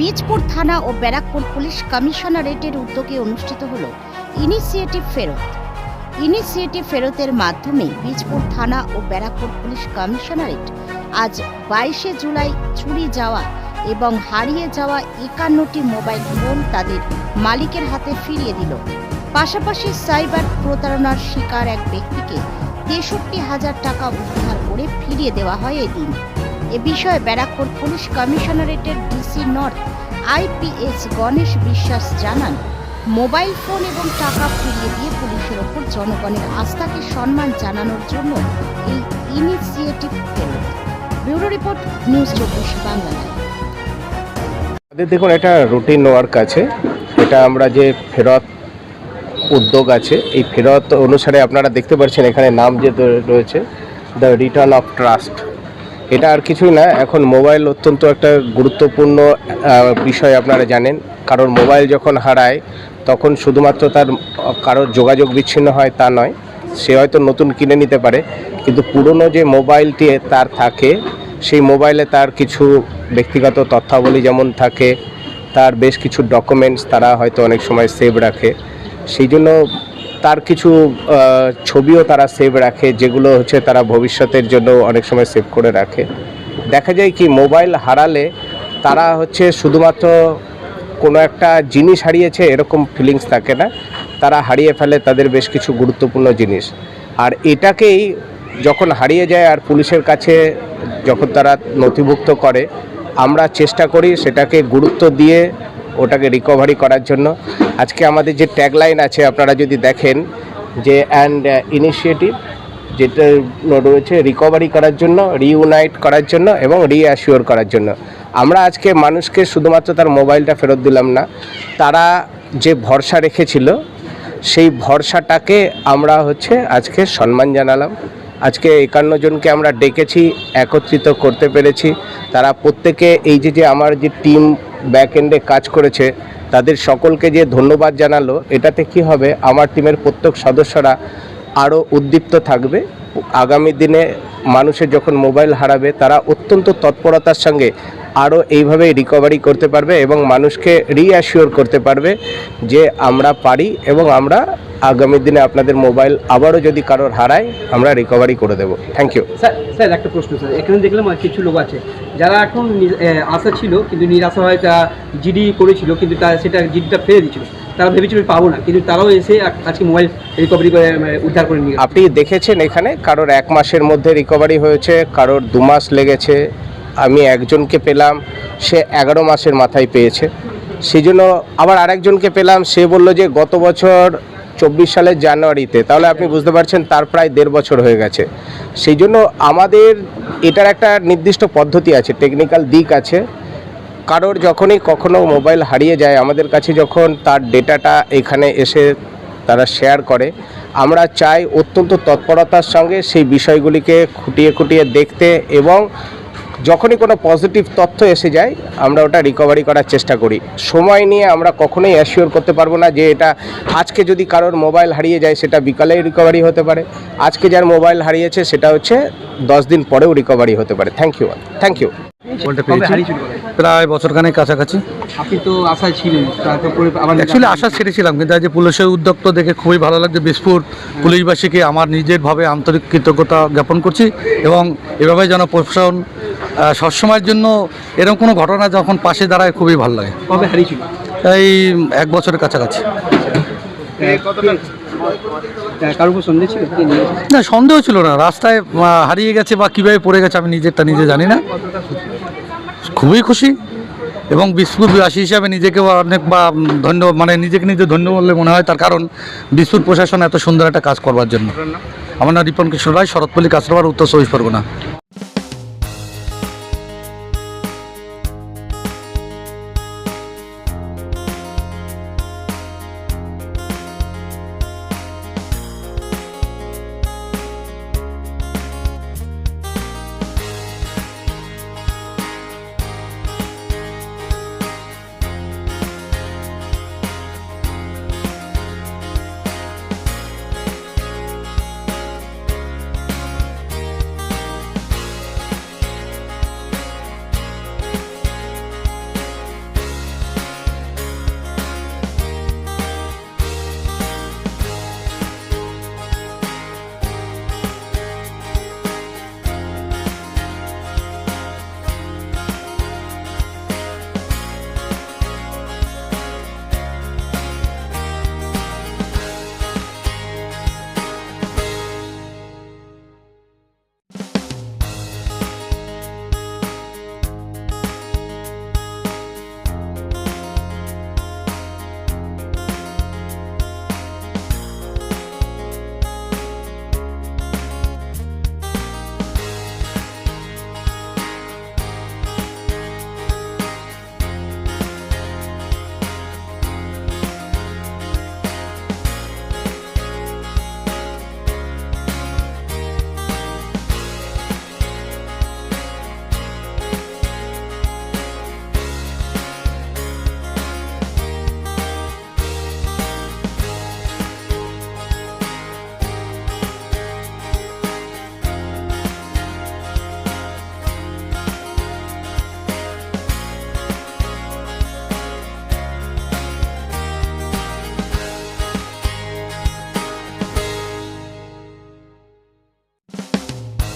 বীজপুর থানা ও ব্যারাকপুর পুলিশ কমিশনারেটের উদ্যোগে অনুষ্ঠিত হল ইনিশিয়েটিভ ফেরত। ইনিশিয়েটিভ ফেরতের মাধ্যমে বীজপুর থানা ও ব্যারাকপুর পুলিশ কমিশনারেট আজ বাইশে জুলাই চুরি যাওয়া এবং হারিয়ে যাওয়া একান্নটি মোবাইল ফোন তাদের মালিকের হাতে ফিরিয়ে দিল। পাশাপাশি সাইবার প্রতারণার শিকার এক ব্যক্তিকে তেষট্টি হাজার টাকা উদ্ধার করে ফিরিয়ে দেওয়া হয় এদিন। এ বিষয়ে Barrackpore police কমিশনারেটের DC north IPS Ganesh Biswas জানান, মোবাইল ফোন এবং টাকা ফিরিয়ে দিয়ে পুলিশের ওপর জনগণের আস্থাকে সম্মান জানানোর জন্য এই ইনিশিয়েটিভ ব্যুরো রিপোর্ট, নিউজ চব্বিশ বাংলা। দেখুন এটা রুটিন ওয়ার্ক আছে। এটা আমরা যে ফেরত উদ্যোগ আছে, এই ফেরত অনুসারে আপনারা দেখতে পাচ্ছেন এখানে নাম যে রয়েছে দ্য রিটার্ন অফ ট্রাস্ট এটা আর কিছুই না, এখন মোবাইল অত্যন্ত একটা গুরুত্বপূর্ণ বিষয় আপনারা জানেন। কারণ মোবাইল যখন হারায়, তখন শুধুমাত্র তার কারোর যোগাযোগ বিচ্ছিন্ন হয় তা নয়, সে হয়তো নতুন কিনে নিতে পারে। কিন্তু পুরনো যে মোবাইলটি তার থাকে, সেই মোবাইলে তার কিছু ব্যক্তিগত তথ্যাবলী যেমন থাকে, তার বেশ কিছু ডকুমেন্টস তারা হয়তো অনেক সময় সেভ রাখে। সেই জন্য তার কিছু ছবিও তারা সেভ রাখে, যেগুলো হচ্ছে তারা ভবিষ্যতের জন্য অনেক সময় সেভ করে রাখে। দেখা যায় কি মোবাইল হারালে তারা হচ্ছে শুধুমাত্র কোনো একটা জিনিস হারিয়েছে, এরকম ফিলিংস থাকে না। তারা হারিয়ে ফেলে তাদের বেশ কিছু গুরুত্বপূর্ণ জিনিস। আর এটাকেই যখন হারিয়ে যায় আর পুলিশের কাছে যখন তারা নথিভুক্ত করে, আমরা চেষ্টা করি সেটাকে গুরুত্ব দিয়ে ওটাকে রিকভারি করার জন্য। আজকে আমাদের যে ট্যাগলাইন আছে, আপনারা যদি দেখেন যে অ্যান্ড ইনিশিয়েটিভ যেটা রয়েছে রিকভারি করার জন্য রিউনাইট করার জন্য এবং রিঅ্যাসিওর করার জন্য। আমরা আজকে মানুষকে শুধুমাত্র তার মোবাইলটা ফেরত দিলাম না, তারা যে ভরসা রেখেছিল, সেই ভরসাটাকে আমরা হচ্ছে আজকে সম্মান জানালাম। আজকে একান্ন জনকে আমরা ডেকেছি, একত্রিত করতে পেরেছি। তারা প্রত্যেকে এই যে যে আমার যে টিম ব্যাক এন্ডে কাজ করেছে, তাদের সকলকে যে ধন্যবাদ জানালো, এটাতে কি হবে? আমার টিমের প্রত্যেক সদস্যরা আরও উদ্দীপ্ত থাকবে। আগামী দিনে মানুষের যখন মোবাইল হারাবে, তারা অত্যন্ত তৎপরতার সঙ্গে আরও এইভাবে রিকভারি করতে পারবে এবং মানুষকে রিঅ্যাসিওর করতে পারবে যে আমরা পারি এবং আমরা আগামী দিনে আপনাদের মোবাইল আবারও যদি কারোর হারায়, আমরা রিকভারি করে দেবো। থ্যাংক ইউ স্যার স্যার, একটা প্রশ্ন, স্যার। এখানে দেখলাম কিছু লোক আছে। যারা এখন আশা ছিল, কিন্তু নিরাশা হয় তা জিডি করেছিল, কিন্তু তারা সেটা জিডিটা ফেলে দিচ্ছিল তারা ভেবেছিল পাবো না, কিন্তু তারাও এসে আজকে মোবাইল রিকভারি করে উদ্ধার করে নিয়ে আপনি দেখেছেন এখানে কারোর এক মাসের মধ্যে রিকভারি হয়েছে, কারোর দু মাস লেগেছে, আমি একজনকে পেলাম, সে এগারো মাসের মাথায় পেয়েছে। সেই জন্য আবার আরেকজনকে পেলাম, সে বলল যে গত বছর চব্বিশ সালের জানুয়ারিতে, তাহলে আপনি বুঝতে পারছেন তার প্রায় দেড় বছর হয়ে গেছে। সেই জন্য আমাদের এটার একটা নির্দিষ্ট পদ্ধতি আছে টেকনিক্যাল দিক আছে। কারোর যখনই কখনো মোবাইল হারিয়ে যায়, আমাদের কাছে যখন তার ডেটাটা এখানে এসে তারা শেয়ার করে, আমরা চাই অত্যন্ত তৎপরতার সঙ্গে সেই বিষয়গুলিকে খুঁটিয়ে খুঁটিয়ে দেখতে এবং যখনই কোনো পজিটিভ তথ্য এসে যায় আমরা ওটা রিকভারি করার চেষ্টা করি। সময় নিয়ে আমরা কখনোই অ্যাসিওর করতে পারব না যে এটা আজকে যদি কারোর মোবাইল হারিয়ে যায় সেটা বিকালেই রিকভারি হতে পারে। আজকে যার মোবাইল হারিয়েছে সেটা হচ্ছে দশ দিন পরেও রিকভারি হতে পারে। থ্যাংক ইউ থ্যাংক ইউ প্রায় বছরখানেক কাছাকাছি। আপনি তো আশায় ছিলেন অ্যাকচুয়ালি আশা ছেড়েছিলাম কিন্তু আজ পুলিশের উদ্যোগ তো দেখে খুবই ভালো লাগছে বিস্ফোর পুলিশবাসীকে আমার নিজের ভাবে আন্তরিক কৃতজ্ঞতা জ্ঞাপন করছি এবং এভাবে যেন প্রশাসন সবসময়ের জন্য এরকম কোনো ঘটনা যখন পাশে দাঁড়ায় খুবই ভালো লাগে। কবে হারিয়েছিল? এই এক বছরের কাছাকাছি? না সন্দেহ ছিল না। রাস্তায় হারিয়ে গেছে বা কীভাবে পড়ে গেছে আমি নিজেরটা নিজে জানি না। খুবই খুশি এবং বিস্ফুটবাসী হিসাবে নিজেকে অনেক বা ধন্য মানে নিজেকে নিজে ধন্য বলে মনে হয়। তার কারণ বিস্ফুট প্রশাসন এত সুন্দর একটা কাজ করবার জন্য। আমার নাম রিপন কৃষ্ণ রায় শরৎপল্লী কাছড়াবার উত্তর চব্বিশ পরগনা।